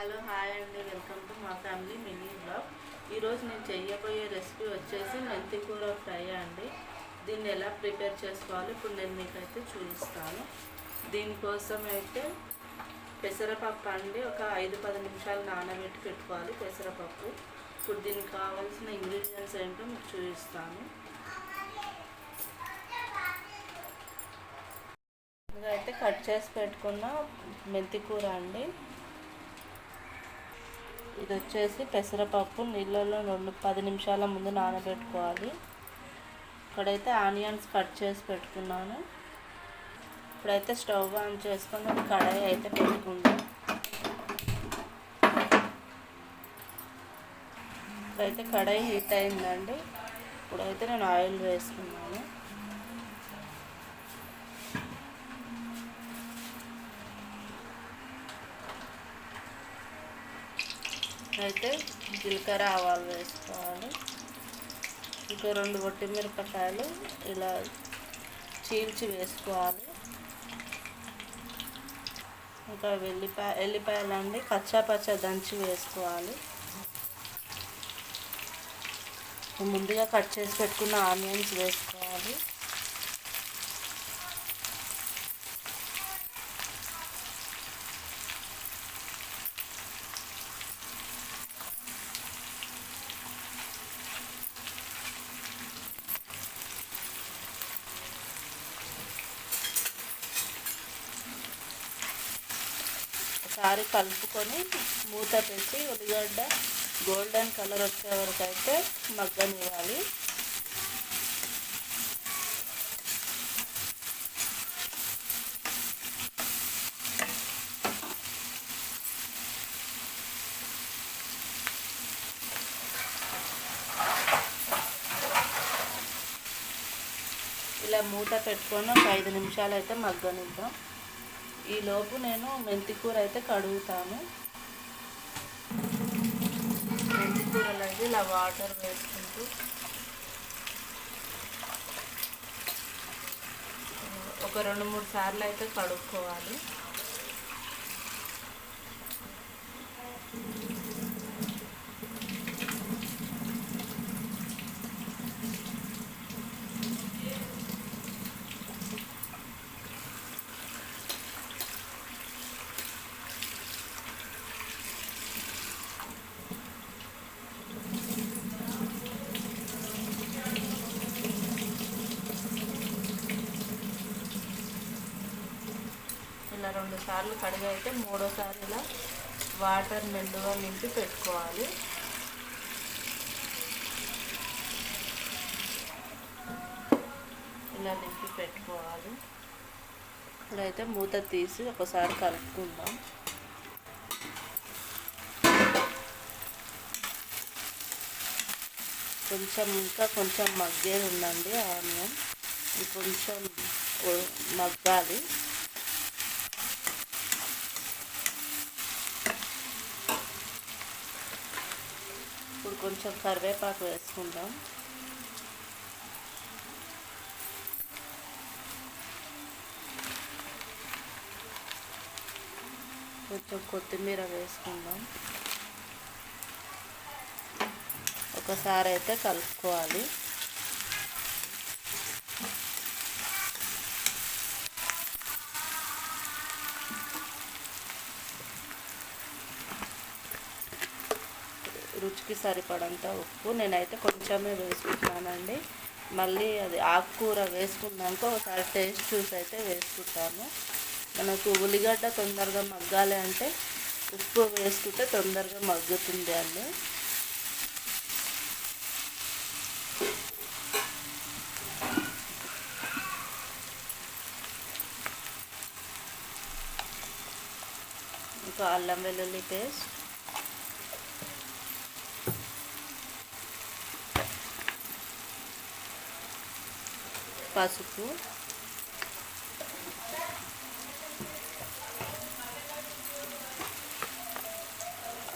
Hello hi అండి. Welcome to మా family mini blog. ఈరోజు నేను చేయబోయే రెసిపీ వచ్చేసి మెంతి కూర ఫ్రై అండి. దీన్ని ఎలా ప్రిపేర్ చేసుకోవాలి ఇప్పుడు నేను మీకైతే చూపిస్తాను. దీనికోసం అయితే పెసరపప్పు అండి. ఒక ఐదు పది నిమిషాలు నానబెట్టి పెట్టుకోవాలి పెసరపప్పు. ఇప్పుడు దీనికి కావాల్సిన ఇంగ్రీడియంట్స్ ఏంటో మీకు చూపిస్తాను. ఇదైతే కట్ చేసి పెట్టుకున్న మెంతి కూర అండి. ఇది వచ్చేసి పెసరపప్పు నీళ్ళలో రెండు పది నిమిషాల ముందు నానబెట్టుకోవాలి. ఇక్కడైతే ఆనియన్స్ కట్ చేసి పెట్టుకున్నాను. ఇప్పుడైతే స్టవ్ ఆన్ చేసుకొని ఒక కడాయి అయితే పెట్టుకుందాం. ఇప్పుడైతే కడాయి హీట్ అయిందండి. ఇప్పుడైతే నేను ఆయిల్ వేసుకున్నాను. అయితే జీలకర్ర ఆవాలు వేసుకోవాలి. ఇంకో రెండు కొట్టిమిరపకాయలు ఇలా చీల్చి వేసుకోవాలి. ఇంకా వెల్లిపాయ ఎల్లిపాయలు అండి కచ్చా పచ్చ దంచి వేసుకోవాలి. ముందుగా కట్ చేసి పెట్టుకున్న ఆనియన్స్ వేసుకోవాలి. ఒకసారి కలుపుకొని మూత పెట్టి ఉల్లిగడ్డ గోల్డెన్ కలర్ వచ్చే వరకు అయితే మగ్గనివ్వాలి ఇలా మూత పెట్టుకొని ఒక ఐదు నిమిషాలు అయితే మగ్గనిద్దాం. ఈలోపు నేను మెంతికూర అయితే కడుగుతాను. మెంతికూరలు అయితే ఇలా వాటర్ వేసుకుంటూ ఒక రెండు మూడు సార్లు అయితే కడుక్కోవాలి. ఇలా సార్లు కడిగి అయితే మూడోసారి ఇలా వాటర్ నిండుగా నింపి పెట్టుకోవాలి. ఇలా నింపి పెట్టుకోవాలి. ఇప్పుడైతే మూత తీసి ఒకసారి కలుపుకుందాం. కొంచెం ఇంకా కొంచెం మగ్గేది ఉందండి ఆనియన్. కొంచెం మగ్గాలి. కొంచెం కరివేపాకు వేసుకుందాం. కొంచెం కొత్తిమీర వేసుకుందాం. ఒకసారి అయితే కలుపుకోవాలి. రుచికి సరిపడంత ఉప్పు. నేనైతే కొంచెమే వేసుకుంటున్నానండి. మళ్ళీ అది ఆకుకూర వేసుకున్నాక ఒకసారి టేస్ట్ చూసి అయితే వేసుకుంటాను. మనకు ఉల్లిగడ్డ తొందరగా మగ్గాలి అంటే ఉప్పు వేసుకుంటే తొందరగా మగ్గుతుంది అండి. ఇంకా అల్లం వెల్లుల్లి పేస్ట్. పసుపు.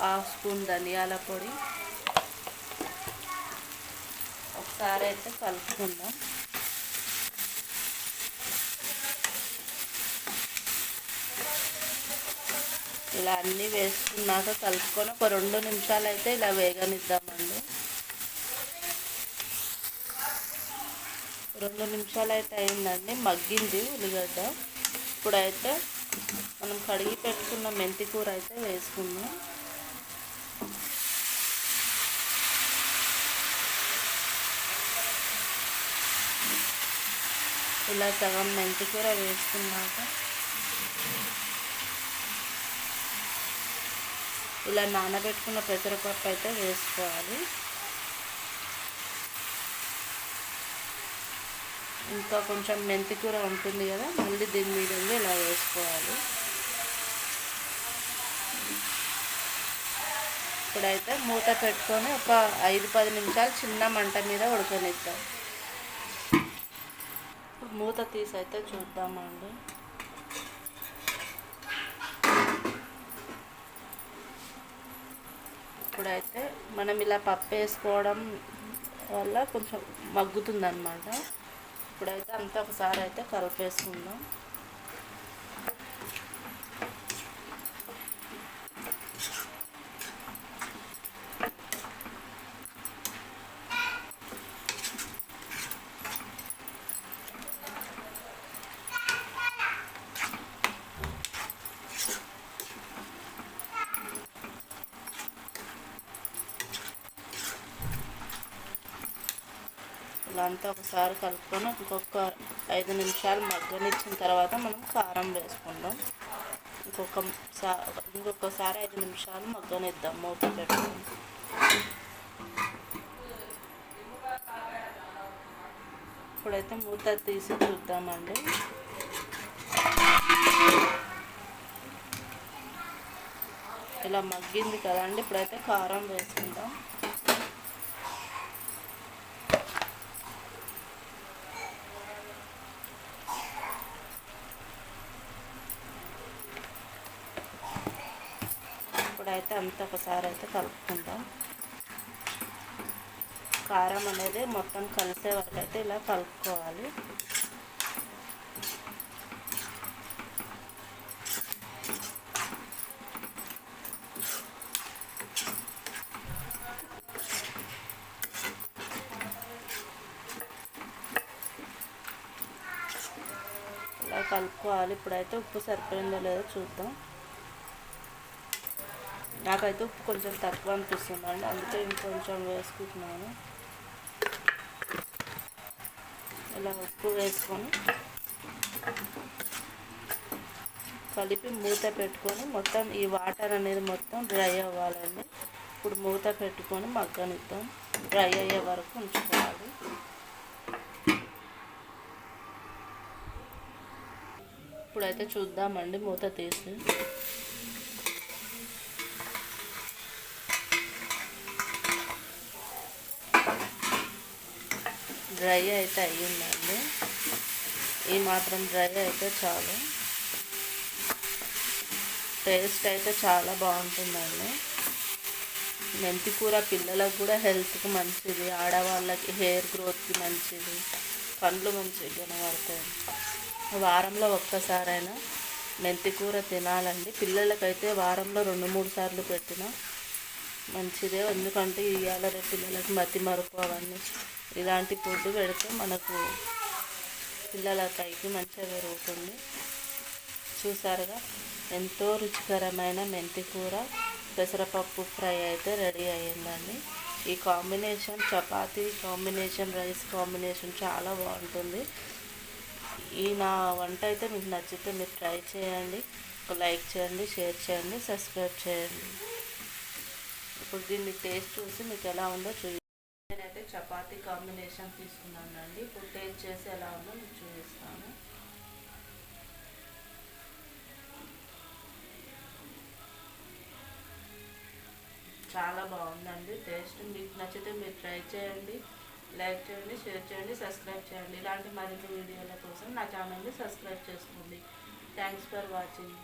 హాఫ్ స్పూన్ ధనియాల పొడి. ఒకసారి అయితే కలుపుకుందాం. ఇలా అన్నీ వేసుకున్నాక కలుపుకొని ఒక రెండు నిమిషాలు అయితే ఇలా వేగనిద్దాం. రెండు నిమిషాలు అయితే అయిందండి. మగ్గింది ఉల్లిగడ్డ. ఇప్పుడైతే మనం కడిగి పెట్టుకున్న మెంతి కూర అయితే వేసుకుందాం. ఇలా సగం మెంతి కూర వేసుకున్నాక ఇలా నానబెట్టుకున్న పెసరపప్పు అయితే వేసుకోవాలి. ఇంకా కొంచెం మెంతి కూర ఉంటుంది కదా మళ్ళీ దీని మీద ఇలా వేసుకోవాలి. ఇప్పుడైతే మూత పెట్టుకొని ఒక ఐదు పది నిమిషాలు చిన్న మంట మీద ఉడకనిద్దాం. మూత తీసి అయితే చూద్దామండి. ఇప్పుడైతే మనం ఇలా పప్పు వేసుకోవడం వల్ల కొంచెం మగ్గుతుంది అనమాట ఇప్పుడైతే అంతా ఒకసారి అయితే కలిపేసుకుందాం అంతా ఒకసారి కలుపుకొని ఇంకొక ఐదు నిమిషాలు మగ్గనిచ్చిన తర్వాత మనం కారం వేసుకుందాం. ఇంకొక ఇంకొకసారి ఐదు నిమిషాలు మగ్గనిద్దాం మూత పెట్టుకుని. ఇప్పుడైతే మూత తీసి చూద్దామండి. ఇలా మగ్గింది కదండి ఇప్పుడైతే కారం వేసుకుందాం ఇప్పుడైతే అంతా ఒకసారి అయితే కలుపుకుందాం. కారం అనేది మొత్తం కలిసే వరకు అయితే ఇలా కలుపుకోవాలి. ఇలా కలుపుకోవాలి. ఇప్పుడైతే ఉప్పు సరిపోయిందో లేదో చూద్దాం. నాకైతే ఉప్పు కొంచెం తక్కువ అనిపిస్తుందండి అందుకే ఇంకొంచెం వేసుకుంటున్నాను. ఇలా ఉప్పు వేసుకొని కలిపి మూత పెట్టుకొని మొత్తం ఈ వాటర్ అనేది మొత్తం డ్రై అవ్వాలండి. ఇప్పుడు మూత పెట్టుకొని మగ్గనిద్దాం. డ్రై అయ్యే వరకు ఉంచుకోవాలి. ఇప్పుడైతే చూద్దామండి మూత తీసి. డ్రై అయితే అయ్యిందండి. ఈ మాత్రం డ్రై అయితే చాలు. టేస్ట్ అయితే చాలా బాగుంటుందండి. మెంతి కూర పిల్లలకు కూడా హెల్త్కి మంచిది ఆడవాళ్ళకి హెయిర్ గ్రోత్కి మంచిది పండ్లు మంచిగా కనబడతాయి వారంలో ఒక్కసారైనా మెంతి కూర తినాలండి. పిల్లలకైతే వారంలో రెండు మూడు సార్లు పెట్టిన మంచిదే. ఎందుకంటే ఇవాళ రేపు పిల్లలకి మతి మరుపు అవన్నీ ఇలాంటి ఫుడ్ పెడితే మనకు పిల్లల కైకి మంచిగా పెరుగుతుంది. చూసారుగా? ఎంతో రుచికరమైన మెంతి కూర పెసరపప్పు ఫ్రై అయితే రెడీ అయ్యిందండి. ఈ combination chapati combination rice combination చాలా బాగుంటుంది. ఈ నా వంట అయితే మీకు నచ్చితే మీరు ట్రై చేయండి. లైక్ చేయండి షేర్ చేయండి సబ్స్క్రైబ్ చేయండి. ఇప్పుడు దీన్ని టేస్ట్ చూసి మీకు ఎలా ఉందో చూ చపాతీ కాంబినేషన్ తీసుకున్నాను అండి ఇప్పుడు టేస్ట్ చేసి ఎలా ఉందో మీకు చూపిస్తాను. చాలా బాగుందండి. టేస్ట్ మీకు నచ్చితే మీరు ట్రై చేయండి. లైక్ చేయండి షేర్ చేయండి సబ్స్క్రైబ్ చేయండి. ఇలాంటి మరిన్ని వీడియోల కోసం నా ఛానల్ని సబ్స్క్రైబ్ చేసుకోండి. Thanks for watching.